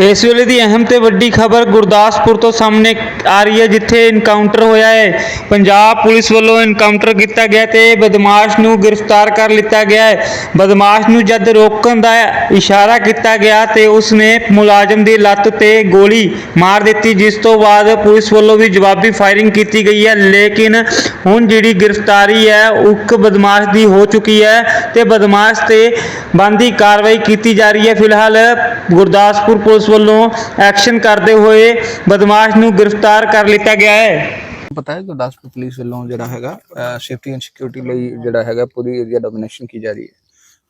ਇਸ ਵੇਲੇ ਦੀ ਅਹਿਮ ਤੇ ਵੱਡੀ ਖਬਰ ਗੁਰਦਾਸਪੁਰ ਤੋਂ ਸਾਹਮਣੇ ਆ ਰਹੀ ਹੈ, ਜਿੱਥੇ ਇਨਕਾਊਂਟਰ ਹੋਇਆ ਹੈ। ਪੰਜਾਬ ਪੁਲਿਸ ਵੱਲੋਂ ਇਨਕਾਊਂਟਰ ਕੀਤਾ ਗਿਆ ਤੇ ਬਦਮਾਸ਼ ਨੂੰ ਗ੍ਰਿਫਤਾਰ ਕਰ ਲਿੱਤਾ ਗਿਆ ਹੈ। ਬਦਮਾਸ਼ ਨੂੰ ਜਦ ਰੋਕਣ ਦਾ ਇਸ਼ਾਰਾ ਕੀਤਾ ਗਿਆ ਤੇ ਉਸਨੇ ਮੁਲਾਜ਼ਮ ਦੀ ਲੱਤ ਤੇ ਗੋਲੀ ਮਾਰ ਦਿੱਤੀ, ਜਿਸ ਤੋਂ ਬਾਅਦ ਪੁਲਿਸ ਵੱਲੋਂ ਵੀ ਜਵਾਬੀ ਫਾਇਰਿੰਗ ਕੀਤੀ ਗਈ ਹੈ। ਲੇਕਿਨ ਹੁਣ ਜਿਹੜੀ ਗ੍ਰਿਫਤਾਰੀ ਹੈ ਉਕ ਬਦਮਾਸ਼ ਦੀ ਹੋ ਚੁੱਕੀ ਹੈ ਤੇ ਬਦਮਾਸ਼ ਤੇ ਬੰਦੀ ਕਾਰਵਾਈ ਕੀਤੀ ਜਾ ਰਹੀ ਹੈ। ਫਿਲਹਾਲ ਗੁਰਦਾਸਪੁਰ ਪੁਲਿਸ ਵੱਲੋਂ ਐਕਸ਼ਨ ਕਰਦੇ ਹੋਏ ਬਦਮਾਸ਼ ਨੂੰ ਗ੍ਰਿਫਤਾਰ ਕਰ ਲਿੱਤਾ ਗਿਆ ਹੈ। ਪਤਾ ਹੈ, ਗੁਰਦਾਸਪੁਰ ਪੁਲਿਸ ਵੱਲੋਂ ਜਿਹੜਾ ਹੈਗਾ ਸੇਫਟੀ ਐਂਡ ਸਿਕਿਉਰਿਟੀ ਲਈ ਜਿਹੜਾ ਹੈਗਾ, ਪੂਰੀ ਏਰੀਆ ਡੋਮੀਨੇਸ਼ਨ ਕੀ ਜਾ ਰਹੀ ਹੈ।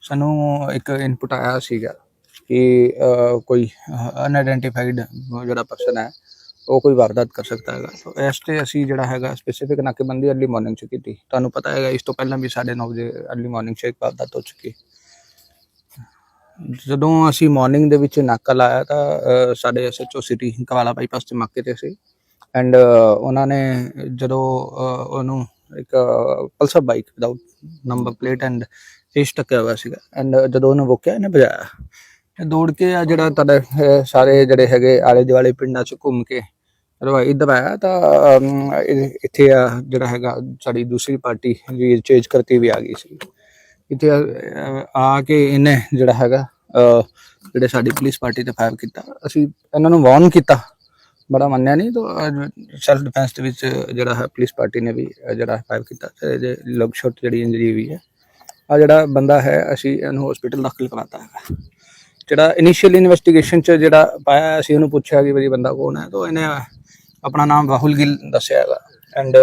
ਸਾਨੂੰ ਇੱਕ ਇਨਪੁਟ ਆਇਆ ਸੀਗਾ ਕਿ ਕੋਈ ਅਨਆਇਡੈਂਟੀਫਾਈਡ ਜਿਹੜਾ ਪਰਸਨ ਹੈ ਉਹ ਕੋਈ ਵਾਰਦਾਤ ਕਰ ਸਕਦਾ ਹੈਗਾ। ਸੋ ਇਸ ਤੇ ਅਸੀਂ ਜਿਹੜਾ ਹੈਗਾ ਸਪੈਸੀਫਿਕ ਨਾਕੇਬੰਦੀ ਅਰਲੀ ਮਾਰਨਿੰਗ ਚ ਕੀਤੀ। ਤੁਹਾਨੂੰ ਪਤਾ ਹੈਗਾ ਇਸ ਤੋਂ ਪਹਿਲਾਂ ਵੀ 9:30 ਵਜੇ ਅਰਲੀ ਮਾਰਨਿੰਗ ਚ ਇੱਕ ਵਾਰਦਾਤ ਹੋ ਚੁੱਕੀ। ਜਦੋਂ ਅਸੀਂ ਮਾਰਨਿੰਗ ਦੇ ਵਿੱਚ ਨਾਕਾ ਲਾਇਆ ਤਾਂ ਅਹ, ਸਾਡੇ ਐਸਐਚਓ ਸਿਟੀ ਕਵਾਲਾ ਬਾਈਪਾਸ ਤੇ ਮੌਕੇ ਤੇ ਸੀ। ਐਂਡ ਉਹਨਾਂ ਨੇ ਜਦੋਂ ਉਹਨੂੰ ਇੱਕ Pulsar bike without number plate and ਏਸ਼ ਟੱਕਿਆ ਹੋਇਆ ਸੀਗਾ। ਐਂਡ ਜਦੋਂ ਉਹਨੂੰ ਰੋਕਿਆ ਇਹਨੇ ਬਜਾਇਆ ਦੌੜ ਕੇ ਆ ਜਿਹੜਾ ਤੁਹਾਡੇ ਸਾਰੇ ਜਿਹੜੇ ਹੈਗੇ ਆਲੇ ਦੁਆਲੇ ਪਿੰਡਾਂ 'ਚ ਘੁੰਮ ਕੇ ਇੱਧਰ ਆਇਆ ਤਾਂ ਇੱਥੇ ਆ ਜਿਹੜਾ ਹੈਗਾ ਸਾਡੀ ਦੂਸਰੀ ਪਾਰਟੀ ਵੀ ਚੇਂਜ ਕਰਤੀ ਵੀ ਆ ਗਈ ਸੀ। ਇੱਥੇ ਆ ਕੇ ਇਹਨੇ ਜਿਹੜਾ ਹੈਗਾ ਜਿਹੜੇ ਸਾਡੀ ਪੁਲਿਸ ਪਾਰਟੀ ਤੇ ਫਾਇਰ ਕੀਤਾ। ਅਸੀਂ ਇਹਨਾਂ ਨੂੰ ਵਾਰਨ ਕੀਤਾ। ਬੜਾ ਮੰਨਿਆ ਨਹੀਂ ਤਾਂ ਸੈਲਫ ਡਿਫੈਂਸ ਦੇ ਵਿੱਚ ਜਿਹੜਾ ਹੈ ਪੁਲਿਸ ਪਾਰਟੀ ਨੇ ਵੀ ਅਹ, ਜਿਹੜਾ ਫਾਇਰ ਕੀਤਾ। ਤੇ ਇਹਦੇ ਲਗ ਸ਼ਾਟ ਜਿਹੜੀ ਇੰਜਰੀ ਵੀ ਹੈ। ਆ ਜਿਹੜਾ ਬੰਦਾ ਹੈ ਅਸੀਂ ਇਹਨੂੰ ਹਸਪੀਟਲ ਦਾਖਲ ਕਰਾਤਾ ਹੈ ਜਿਹੜਾ ਇਨੀਸ਼ੀਅਲ ਇਨਵੈਸਟੀਗੇਸ਼ਨ ਚ ਜਿਹੜਾ ਪਾਇਆ ਅਸੀਂ ਉਹਨੂੰ ਪੁੱਛਿਆ ਕਿ ਵੀ ਬੰਦਾ ਕੌਣ ਹੈ ਤਾਂ ਇਹਨੇ ਆਪਣਾ ਨਾਮ ਰਾਹੁਲ ਗਿੱਲ ਦੱਸਿਆ ਹੈਗਾ। ਐਂਡ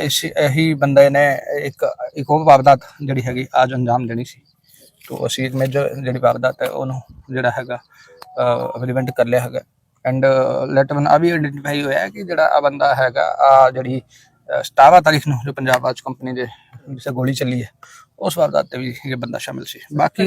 ਇਸ ਇਹੀ ਬੰਦੇ ਨੇ ਇੱਕ ਇੱਕ ਹੋਰ ਵਾਰਦਾਤ ਜਿਹੜੀ ਹੈਗੀ ਅੱਜ ਅੰਜਾਮ ਦੇਣੀ ਸੀ। ਤੋਂ ਅਸੀਂ ਮੇਜਰ ਜਿਹੜੀ ਵਾਰਦਾਤ ਹੈ ਉਹਨੂੰ ਜਿਹੜਾ ਹੈਗਾ ਰਿਲੀਵੈਂਟ ਕਰ ਲਿਆ ਹੈਗਾ। ਐਂਡ ਲੈਟਰ ਵਨ ਆ ਵੀ ਹੋਇਆ ਕਿ ਜਿਹੜਾ ਆ ਬੰਦਾ ਹੈਗਾ ਆ ਜਿਹੜੀ ਅਹ, 17 ਤਾਰੀਖ ਨੂੰ ਜੋ ਪੰਜਾਬ ਆਜ ਕੰਪਨੀ ਦੇ ਜਿਸੇ ਗੋਲੀ ਚੱਲੀ ਹੈ ਉਸ ਵਾਰਦਾਤ ਤੇ ਵੀ ਇਹ ਬੰਦਾ ਸ਼ਾਮਿਲ ਸੀ। ਬਾਕੀ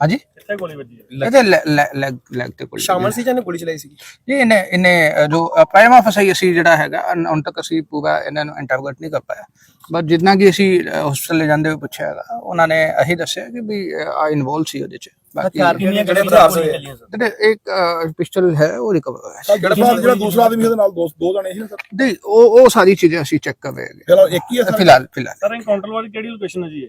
ਹਾਂਜੀ? ਕਿੱਥੇ ਗੋਲੀ ਵੱਜੀ ਹੈ। ਇਹਦੇ ਲੈਗ ਲੈਗ ਤੇ ਗੋਲੀ ਸ਼ਾਮਲ ਸੀ ਜਾਂ ਗੋਲੀ ਚਲਾਈ ਸੀ ਜੀ ਇਹਨੇ ਇਹਨੇ ਜੋ ਪ੍ਰਾਈਮਾ ਫਸਾਈ ਅਸੀਂ ਜਿਹੜਾ ਹੈਗਾ ਅਨ- ਹੁਣ ਤੱਕ ਅਸੀਂ ਪੂਰਾ ਇਹਨਾਂ ਨੂੰ ਇੰਟਰੋਗੇਟ ਨਹੀਂ ਕਰ ਪਾਇਆ। ਬਟ ਜਿੰਨਾ ਕਿ ਅਸੀਂ ਹਸਪੀਟਲ ਲੈ ਜਾਂਦੇ ਹੋਏ ਪੁੱਛਿਆ ਹੈਗਾ ਉਹਨਾਂ ਨੇ ਇਹੀ ਦੱਸਿਆ ਕਿ ਵੀ ਆ ਇਨਵੋਲਵ ਸੀ ਉਹਦੇ ਚ। ਬਾਕੀ ਕਿੰਨੀਆਂ ਕਿਹੜੇ ਹੋਏ ਇੱਕ ਪਿਸਟਲ ਹੈ ਉਹ ਰਿਕਵਰ ਹੋਇਆ ਹੈ ਜਿਹੜਾ ਜਿਹੜਾ ਦੂਸਰਾ ਆਦਮੀ ਉਹਦੇ ਨਾਲ ਦੋ ਦੋ ਜਣੇ ਸੀ ਨਾ ਸਰ? ਨਹੀਂ ਉਹ ਉਹ ਸਾਰੀ ਚੀਜ਼ਾਂ ਅਸੀਂ ਚੈੱਕ ਕਰ ਰਹੇ ਹਾਂ ਚਲੋ ਇੱਕ ਹੀ ਹੈ ਸਰ? ਫਿਲਹਾਲ ਫਿਲਹਾਲ। ਸਰ ਐਨਕਾਊਂਟਰ ਵਾਲੀ ਕਿਹੜੀ ਲੋਕੇਸ਼ਨ ਹੈ ਜੀ ਇਹ?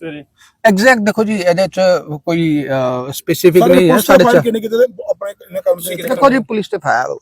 ਸਵੇਰੇ ਐਗਜ਼ੈਕਟ ਦੇਖੋ ਜੀ ਇਹਦੇ ਚ ਕੋਈ ਸਪੈਸੀਫਿਕ ਨਹੀਂ ਹੈ ਸਾਡੇ ਚ ਕਿੰਨੇ ਕਿਤੇ ਆਪਣੇ ਸੀ ਦੇਖੋ ਜੀ ਪੁਲਿਸ ਤੇ ਫਾਇਰ